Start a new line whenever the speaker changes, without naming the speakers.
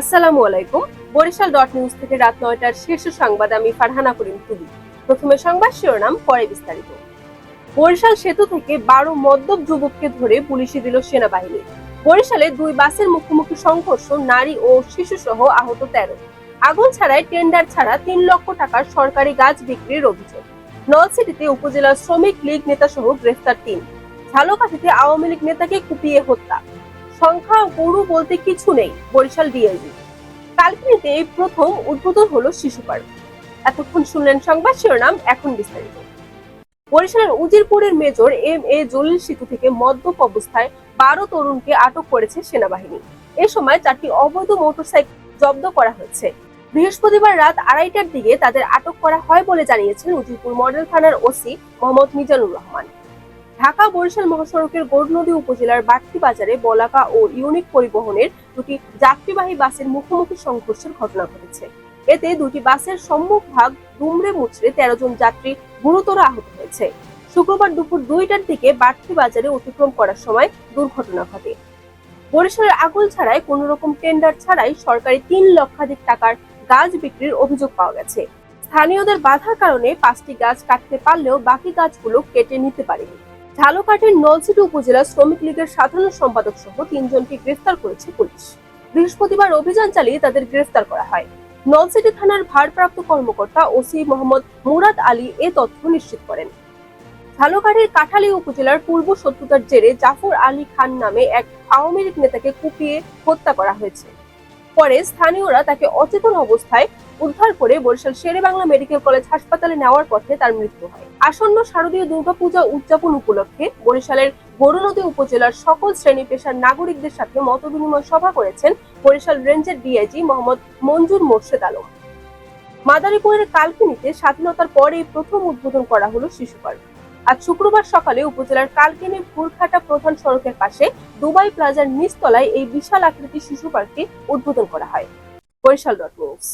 আসসালামু আলাইকুম। Barishal dot news থেকে রাত নয়টার শীর্ষ সংবাদ আমি ফারহানা করিম তুলি। প্রথমে সংবাদ শিরোনাম, পরে বিস্তারিত। বরিশাল সেতু থেকে বারো মদ্যপ যুবককে ধরে পুলিশে দিল সেনাবাহিনী। বরিশালে দুই বাসের মুখোমুখি সংঘর্ষ, নারী ও শিশু সহ আহত তেরো। আগুন ছাড়াই টেন্ডার ছাড়া তিন লক্ষ টাকার সরকারি গাছ বিক্রির অভিযোগ। নলসিটিতে উপজেলা শ্রমিক লীগ নেতা সহ গ্রেফতার তিন। ঝালকাঠিতে আওয়ামী লীগ নেতাকে কুপিয়ে হত্যা। সংখ্যা গরু বলতে কিছু নেই, বরিশাল ডিএলজি কালকিনিতে এই প্রথম উদ্বোধন হলো শিশু পার্ক। এতক্ষণ শুনলেন সংবাদ শিরোনাম, এখন বিস্তারিত। বরিশালের উজিরপুরের মেজর এম এ জলিল সেতু থেকে মদ্যপ অবস্থায় বারো তরুণকে আটক করেছে সেনাবাহিনী। এ সময় চারটি অবৈধ মোটরসাইকেল জব্দ করা হয়েছে। বৃহস্পতিবার রাত আড়াইটার দিকে তাদের আটক করা হয় বলে জানিয়েছেন উজিরপুর মডেল থানার ওসি মোহাম্মদ মিজানুর রহমান। ঢাকা বরিশাল মহাসড়কের গৌরনদী উপজেলার বাটকি বাজারে বলাকা ও ইউনিক পরিবহনের দুটি যাত্রীবাহী বাসের মুখোমুখি সংঘর্ষের ঘটনা ঘটেছে। এতে দুটি বাসের সম্মুখ ভাগ দুমড়ে মুচড়ে তেরো জন যাত্রী গুরুতর আহত হয়েছে। শুক্রবার দুপুর দুইটার দিকে বাটকি বাজারে অতিক্রম করার সময় দুর্ঘটনা ঘটে। বরিশালের আগুল ছাড়াই কোন রকম টেন্ডার ছাড়াই সরকারি তিন লক্ষাধিক টাকার গাছ বিক্রির অভিযোগ পাওয়া গেছে। স্থানীয়দের বাধার কারণে পাঁচটি গাছ কাটতে পারলেও বাকি গাছগুলো কেটে নিতে পারেনি। ঝালকাঠির নলছিটি উপজেলা শ্রমিক লীগের সাধারণ সম্পাদক সহ তিনজনকে গ্রেফতার করেছে পুলিশ। বৃহস্পতিবার অভিযান চালিয়ে তাদের গ্রেফতার করা হয়। নলছিটি থানার ভারপ্রাপ্ত কর্মকর্তা ওসি মোহাম্মদ মুরাদ আলী এ তথ্য নিশ্চিত করেন। ঝালকাঠির কাঠালী উপজেলার পূর্ব শত্রুতার জেরে জাফর আলী খান নামে এক আওয়ামী লীগ নেতাকে কুপিয়ে হত্যা করা হয়েছে। পরে স্থানীয়রা তাকে অচেতন অবস্থায় উদ্ধার করে বরিশাল শেরে বাংলা মেডিকেল কলেজ হাসপাতালে নেওয়ার পথে তার মৃত্যু হয়। আসন্ন শারদীয় দুর্গাপূজা উদযাপন উপলক্ষে বরিশালের গরুনদী উপজেলার সকল শ্রেণি পেশার নাগরিকদের সাথে মতবিনিময় সভা করেছেন বরিশাল রেঞ্জের ডিআইজি মোহাম্মদ মঞ্জুর মোর্শেদ আলম। মাদারীপুরের কালকিনিতে স্বাধীনতার পরে প্রথম উদ্বোধন করা হলো শিশু পার্ক। আজ শুক্রবার সকালে উপজেলার কালকিনি ভুরখাটা প্রধান সড়কের পাশে দুবাই প্লাজার নিচতলায় এই বিশাল আকৃতির শিশু পার্কটি উদ্বোধন করা হয়। Barishal dot news.